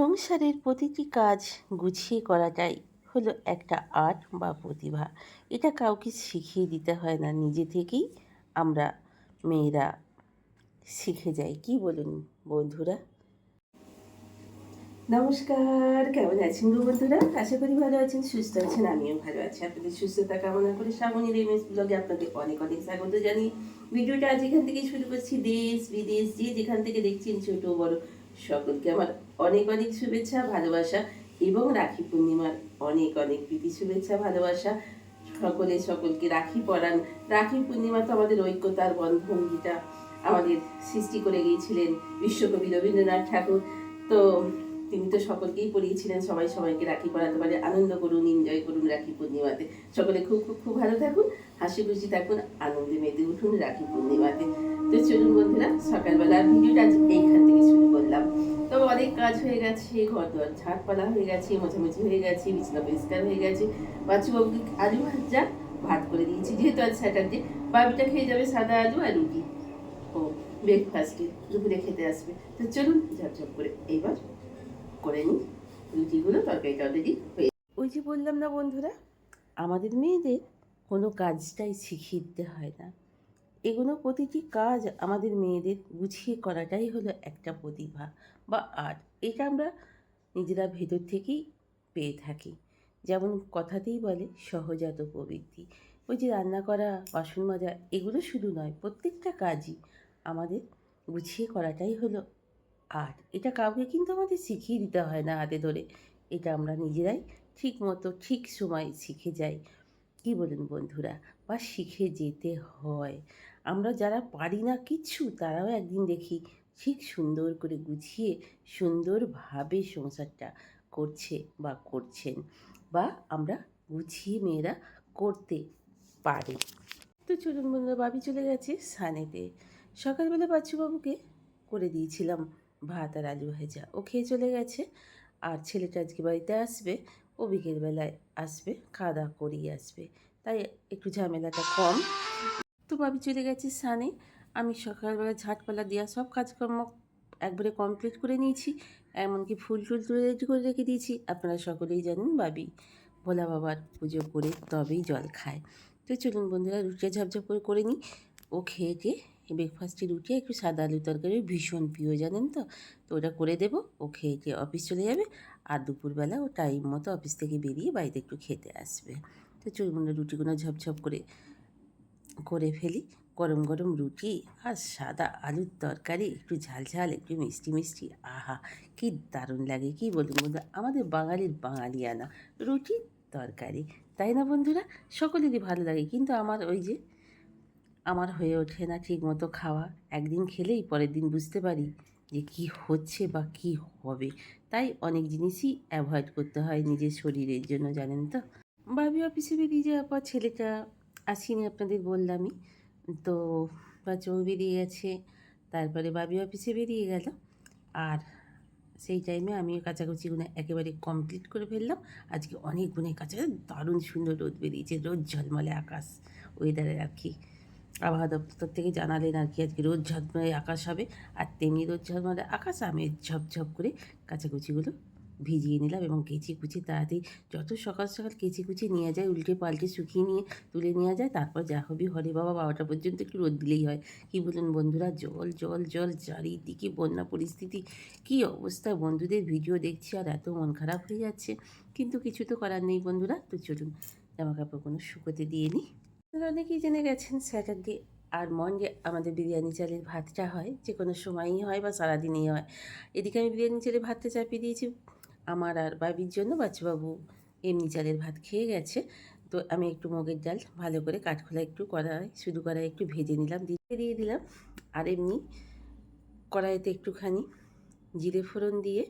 সংসারের প্রতিটি কাজ গুছিয়ে করাটাই হলো একটা আর্ট বা প্রতিভা। এটা কাউকে শিখিয়ে দিতে হয় না, নিজে থেকেই আমরা মেয়েরা শিখে যাই। কি বলুন বন্ধুরা? নমস্কার, কেমন আছেন গো বন্ধুরা? আশা করি ভালো আছেন, সুস্থ আছেন, আমিও ভালো আছি। আপনাদের সুস্থতা কামনা করে শ্রাবণীর এমএস ব্লগে আপনাদের অনেক অনেক স্বাগত জানি ভিডিওটা আজ এখান থেকে শুরু করছি। দেশ, বিদেশ, যে যেখান থেকে দেখছেন ছোট বড় সকলকে আমার অনেক অনেক শুভেচ্ছা, ভালোবাসা এবং রাখি পূর্ণিমার অনেক অনেক প্রীতি, শুভেচ্ছা, ভালোবাসা। সকলে সকলকে রাখি পরান রাখি পূর্ণিমা তো আমাদের ঐক্যতার বন্ধন যেটা আমাদের সৃষ্টি করে গিয়েছিলেন বিশ্বকবি রবীন্দ্রনাথ ঠাকুর। তো তিনি তো সকলকেই পড়িয়েছিলেন, সবাই সবাইকে রাখি পরাতে পারে। আনন্দ করুন এনজয় করুন রাখি পূর্ণিমাতে। সকলে খুব খুব খুব ভালো থাকুন। হাসি খুশি থাকুন, আনন্দে মেতে উঠুন, রাখি পূর্ণিমাতে। তো চলুন বন্ধুরা সকালবেলার ভিডিওটা আজ এইখান থেকে শুরু করলাম। তো অনেক কাজ হয়ে গেছে ঘর দোয়ার ঝাড়পালা হয়ে গেছে, মোছামুছি হয়ে গেছে, বিছানা পরিষ্কার হয়ে গেছে। বাচ্চু বাচ্চুবাবুকে আলু ভাজা ভাত করে দিয়েছি, যেহেতু আজ স্যাটারডে বাবিটা খেয়ে যাবে সাদা আলু আর রুটি। ও ব্রেকফাস্টে দুপুরে খেতে আসবে। তো চলুন ঝপঝপ করে এইবার করে নিই। রুটিগুলো, তরকারিটা অলরেডি হয়ে ওই যে বললাম না বন্ধুরা, আমাদের মেয়েদের কোনো কাজটাই শিখিয়ে দিতে হয় না। এগুলো প্রতিটি কাজ আমাদের মেয়েদের গুছিয়ে করাটাই হলো একটা প্রতিভা বা আর্ট। এটা আমরা নিজেরা ভেতর থেকেই পেয়ে থাকি। যেমন কথাতেই বলে, সহজাত প্রবৃত্তি। ওই যে রান্না করা, বাসন মাজা, এগুলো শুধু নয়, প্রত্যেকটা কাজই আমাদের গুছিয়ে করাটাই হলো আর্ট। এটা কাউকে কিন্তু আমাদের শিখিয়ে দিতে হয় না হাতে ধরে। এটা আমরা নিজেরাই ঠিক মতো ঠিক সময় শিখে যাই। কি বলুন বন্ধুরা? বা শিখে যেতে হয়। আমরা যারা পারি না কিচ্ছু তারাও একদিন দেখি ঠিক সুন্দর করে গুছিয়ে সুন্দরভাবে সংসারটা করছে বা করছেন বা আমরা গুছিয়ে মেয়েরা করতে পারে। তো চলুন বন্ধুরা বাবি চলে গেছে সানেতে। সকালবেলা বাচ্চুবাবুকে করে দিয়েছিলাম ভাত আর আলু ভাজা। ও খেয়ে চলে গেছে। আর ছেলেটা আজকে বাড়িতে আসবে। ও বিকেলবেলায় আসবে খাওয়া দাওয়া করিয়ে আসবে। তাই একটু ঝামেলাটা কম। তো ভাবি চলে গেছে সানে। আমি সকালবেলা ঝাঁটপালা দেওয়া সব কাজকর্ম একবারে কমপ্লিট করে নিয়েছি। এমনকি ফুল টুল তুলে রেডি করে রেখে দিয়েছি। আপনারা সকলেই জানেন বাবি ভোলা বাবার পুজো করে তবেই জল খায়। তো চলুন বন্ধুরা, রুটিটা ঝপঝপ করে করে নিই। ও খেয়ে খেয়ে ব্রেকফাস্টে রুটি একটু সাদা আলু তরকারি, ভীষণ প্রিয় জানেন তো? তো ওটা করে দেবো, ও খেয়ে খেয়ে অফিস চলে যাবে। আর দুপুরবেলা ও টাইম মতো অফিস থেকে বেরিয়ে বাড়িতে একটু খেতে আসবে। তো চলুন রুটিগুলো ঝপঝপ করে করে ফেলি। গরম গরম রুটি আর সাদা আলুর তরকারি, একটু ঝাল ঝাল, একটু মিষ্টি মিষ্টি। আহা, কি দারুণ লাগে, কি বলুন বন্ধু? আমাদের বাঙালির বাঙালিয়ানা রুটি তরকারি, তাই না বন্ধুরা? সকলেরই ভালো লাগে, কিন্তু আমার ওই যে, আমার হয়ে ওঠে না ঠিক মতো খাওয়া। একদিন খেলেই পরের দিন বুঝতে পারি। যে কি হচ্ছে বা কি হবে, তাই অনেক জিনিসই অ্যাভয়েড করতে হয় নিজের শরীরের জন্য, জানেন তো? বাবি অফিসে বেরিয়ে যাওয়ার পর ছেলেটা আসিনি আপনাদের বললামই, তো বাচ্চাও বেরিয়ে গেছে, তারপরে বাবি অফিসে বেরিয়ে গেল, আর সেই টাইমে আমিও কাচাকুচিগুলো একেবারে কমপ্লিট করে ফেললাম। আজকে অনেক গুণে কাঁচা দারুণ সুন্দর রোদ বেরিয়েছে, রোদ ঝলমলে আকাশ ওয়েদারের আর কি। আবহাওয়া দপ্তর থেকে জানালেন আর কি, আজকে রোদ ঝলমলে আকাশ হবে, আর তেমনি রোদ ঝলমলে আকাশ আমি ঝপঝপ করে কাচাকুচিগুলো ভিজিয়ে নিলাম এবং কেচি কুচি তাড়াতাড়ি যত সকাল সকাল কেচি কুচি নিয়ে যায়, উল্টে পাল্টে শুকিয়ে নিয়ে তুলে নেওয়া যায়, তারপর যা হবি হরে বাবা, বারোটা পর্যন্ত একটু রোদ দিলেই হয়। কি বলুন বন্ধুরা, জল জল জল, চারিদিকে বন্যা পরিস্থিতি, কি অবস্থা বন্ধুদের ভিডিও দেখছি আর এত মন খারাপ হয়ে যাচ্ছে, কিন্তু কিছু তো করার নেই বন্ধুরা, তো চলুন কাপড়গুলো শুকোতে দিয়ে নিই। অনেকেই জেনে গেছেন স্যাটারডে আর মন্ডে আমাদের বিরিয়ানি চালের ভাতটা হয়, যে কোনো সময়ই হয় বা সারাদিনই হয়। এদিকে আমি বিরিয়ানি চালের ভাতটা চাপিয়ে দিয়েছি। আমার আর বাবির জন্য বাচ্চাবাবু এমনি চালের ভাত খেয়ে গেছে। তো আমি একটু মুগের ডাল ভালো করে কাঠখোলা একটু কড়াই, শুধু কড়াই একটু ভেজে নিলাম, দিয়ে দিয়ে দিলাম। আর এমনি কড়াইতে একটুখানি জিরে ফোড়ন দিয়ে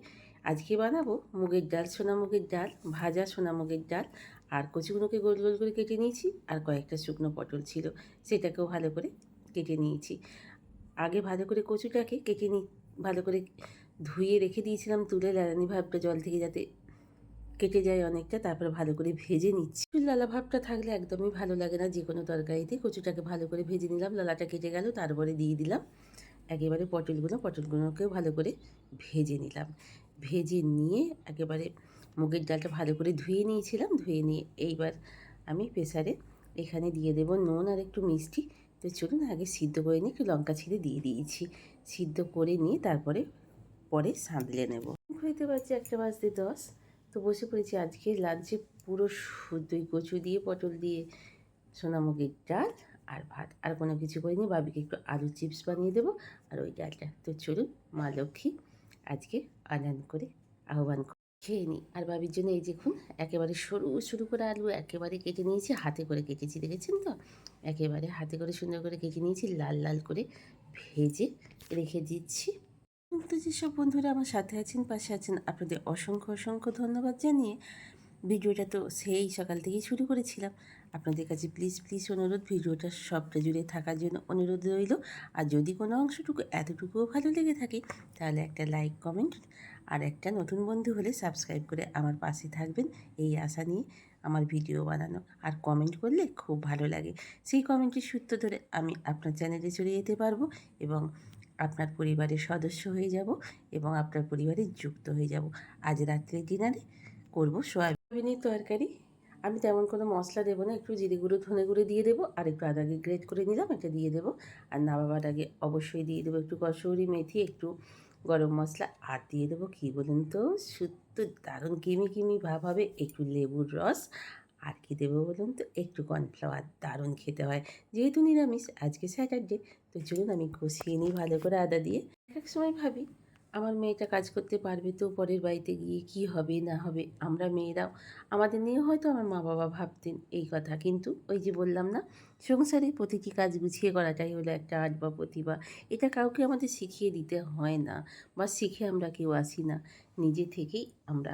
আজকে বানাবো মুগের ডাল, সোনা মুগের ডাল, ভাজা সোনা মুগের ডাল। আর কচিগুলোকে গোল গোল করে কেটে নিয়েছি আর কয়েকটা শুকনো পটল ছিল সেটাকেও ভালো করে কেটে নিয়েছি। আগে ভালো করে কচুটাকে কেটে নি, ভালো করে ধুয়ে রেখে দিয়েছিলাম তুলে লালানি ভাবটা জল থেকে যাতে কেটে যায় অনেকটা, তারপরে ভালো করে ভেজে নিচ্ছি। লালা ভাবটা থাকলে একদমই ভালো লাগে না, যে কোনো তরকারিতে কচুটাকে ভালো করে ভেজে নিলাম, লালাটা কেটে গেল, তারপরে দিয়ে দিলাম। একেবারে পটলগুলো, পটলগুলোকেও ভালো করে ভেজে নিলাম। ভেজে নিয়ে একেবারে মুগের ডালটা ভালো করে ধুয়ে নিয়েছিলাম, ধুয়ে নিয়ে এইবার আমি প্রেসারে এখানে দিয়ে দেবো নুন আর একটু মিষ্টি। তো চলুন আগে সিদ্ধ করে নিয়ে একটু লঙ্কা ছিঁড়ে দিয়ে দিয়েছি। সিদ্ধ করে নিয়ে তারপরে পরে সাঁতলে নেব। হইতে পারছি একটা বাজতে দশ। তো বসে পড়েছি আজকে লাঞ্চে পুরো শুদ্ধই কচু দিয়ে, পটল দিয়ে সোনামুগের ডাল আর ভাত। আর কোনো কিছু করিনি, বাবিকে একটু আলু চিপস বানিয়ে দেবো আর ওই ডালটা। তো চলুন মা লক্ষ্মী আজকে আনন্দ করে আহ্বান খেয়ে নিই আর বাবির জন্য এই দেখুন, একেবারে সরু সরু করে আলু, একেবারে কেটে নিয়েছি, হাতে করে কেটেছি, দেখেছেন তো? একেবারে হাতে করে সুন্দর করে কেটে নিয়েছি, লাল লাল করে ভেজে রেখে দিচ্ছি। তো যেসব বন্ধুরা আমার সাথে আছেন, পাশে আছেন, আপনাদের অসংখ্য অসংখ্য ধন্যবাদ জানিয়ে ভিডিওটা তো সেই সকাল থেকেই শুরু করেছিলাম। আপনাদের কাছে প্লিজ প্লিজ অনুরোধ, ভিডিওটা সবটা জুড়ে থাকার জন্য অনুরোধ রইল। আর যদি কোনো অংশটুকু এতটুকুও ভালো লেগে থাকে, তাহলে একটা লাইক কমেন্ট আর একটা নতুন বন্ধু হলে সাবস্ক্রাইব করে আমার পাশে থাকবেন। এই আশা নিয়ে আমার ভিডিও বানানো আর কমেন্ট করলে খুব ভালো লাগে। সেই কমেন্টের সূত্র ধরে আমি আপনার চ্যানেলে চলে যেতে পারব এবং আপনার পরিবারের সদস্য হয়ে যাব এবং আপনার পরিবারে যুক্ত হয়ে যাব। আজ রাত্রে ডিনারে করব সয়াবিনের তরকারি। আমি তেমন কোনো মশলা দেবো না, একটু জিরে গুঁড়ো, ধনে গুঁড়ো দিয়ে দেবো আর একটু আদাকে গ্রেট করে নিলাম, এটা দিয়ে দেবো। আর নাবাবার আগে অবশ্যই দিয়ে দেবো একটু কসৌরি মেথি, একটু গরম মশলা আর দিয়ে দেবো কী বলুন তো শুদ্ধ দারুণ কিমি কিমি ভাব হবে, একটু লেবুর রস আর কী দেবো বলুন তো, একটু কর্নফ্লাওয়ার দারুণ খেতে হয়। যেহেতু নিরামিষ, আজকে স্যাটারডে তো চলুন আমি কষিয়ে নিই ভালো করে আদা দিয়ে। এক সময় ভাবি আমার মেয়েটা কাজ করতে পারবে তো পরের বাড়িতে গিয়ে কি হবে, না হবে, আমরা মেয়েরাও। আমাদের নিয়ে হয়তো আমার মা বাবা ভাবতেন এই কথা। কিন্তু ওই যে বললাম না, সংসারে প্রতিটি কাজ গুছিয়ে করাটাই হলো একটা আর্ট বা প্রতিভা। এটা কাউকে আমাদের শিখিয়ে দিতে হয় না বা শিখে আমরা কেউ আসি না। নিজে থেকেই আমরা,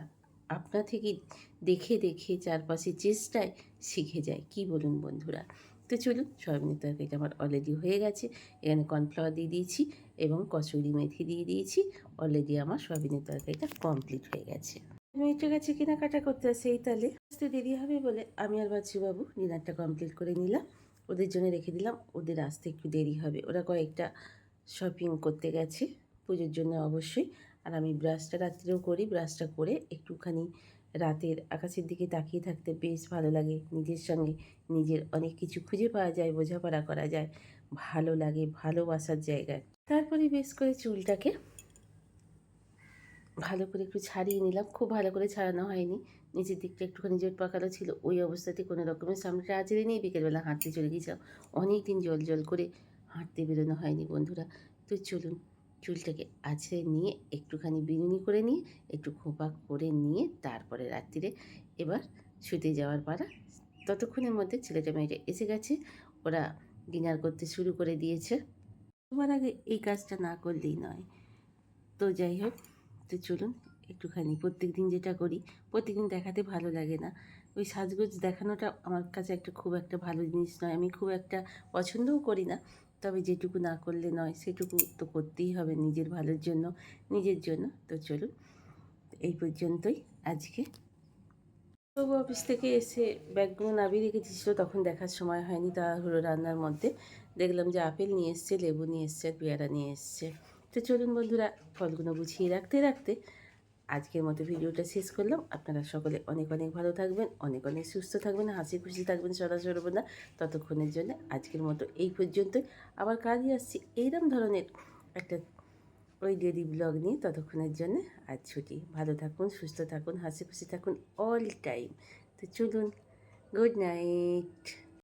আপনা থেকেই দেখে দেখে চারপাশে চেষ্টায় শিখে যায় কি বলুন বন্ধুরা? তো চলুন। সয়াবিনের তরকারিটা আমার অলরেডি হয়ে গেছে। এখানে কর্নফ্লাওয়ার দিয়ে দিয়েছি এবং কচুরি মেথি দিয়ে দিয়েছি। অলরেডি আমার সয়াবিনের তরকারিটা কমপ্লিট হয়ে গেছে। মেয়েটার কাছে কেনাকাটা করতে আসে এই তালে। আসতে দেরি হবে বলে আমি আর বাচ্চুবাবু ডিনারটা কমপ্লিট করে নিলাম। ওদের জন্য রেখে দিলাম। ওদের আসতে একটু দেরি হবে। ওরা কয়েকটা শপিং করতে গেছে। পুজোর জন্য অবশ্যই। আর আমি ব্রাশটা রাত্রেও করি। ব্রাশটা করে একটুখানি রাতের আকাশের দিকে তাকিয়ে থাকতে বেশ ভালো লাগে। নিজের সঙ্গে নিজের অনেক কিছু খুঁজে পাওয়া যায়, বোঝাপড়া করা যায়। ভালো লাগে ভালোবাসার জায়গায়। তারপরে বেশ করে চুলটাকে ভালো করে একটু ছাড়িয়ে নিলাম। খুব ভালো করে ছাড়ানো হয়নি। নিচের দিকটা একটুখানি জোট পাকালো ছিল। ওই অবস্থাতে কোনো রকমের সামনেটা আজরে নিয়ে বিকেলবেলা হাঁটতে চলে গিয়েছিলাম অনেক দিন জল জল করে হাঁটতে বেরোনো হয়নি বন্ধুরা। তো চলুন চুলটাকে আছড়ে নিয়ে একটুখানি বিনুনি করে নিয়ে, একটু খোপা করে নিয়ে তারপরে রাত্রিরে এবার শুতে যাওয়ার পাড়া ততক্ষণের মধ্যে ছেলেটা মেয়েটা এসে গেছে। ওরা ডিনার করতে শুরু করে দিয়েছে। তোমার আগে এই কাজটা না করলেই নয়। তো যাই হোক, তো চলুন একটুখানি প্রত্যেক দিন যেটা করি প্রত্যেক দিন দেখাতে ভালো লাগে না। ওই সাজগোজ দেখানোটা আমার কাছে একটা খুব একটা ভালো জিনিস নয়। আমি খুব একটা পছন্দও করি না। তবে যেটুকু না করলে নয়, সেটুকু তো করতেই হবে নিজের ভালোর জন্য, নিজের জন্য। তো চলুন, এই পর্যন্তই আজকে। তবু অফিস থেকে এসে ব্যাগগুলো নামিয়ে রেখেছিল তখন দেখার সময় হয়নি, তা হলো রান্নার মধ্যে। দেখলাম যে আপেল নিয়ে এসছে, লেবু নিয়ে এসছে, আর পেয়ারা নিয়ে এসছে। তো চলুন বন্ধুরা, ফলগুলো গুছিয়ে রাখতে রাখতে আজকের মতো ভিডিওটা শেষ করলাম। আপনারা সকলে অনেক অনেক ভালো থাকবেন, অনেক অনেক সুস্থ থাকবেন, হাসি খুশি থাকবেন সদা সর্বদা ততক্ষণের জন্য আজকের মতো এই পর্যন্তই। আবার কাজই আসছি এইরকম ধরনের একটা ওই ডেলি ব্লগ নিয়ে ততক্ষণের জন্য আজ ছুটি। ভালো থাকুন, সুস্থ থাকুন, হাসি খুশি থাকুন অল টাইম তো চলুন গুড নাইট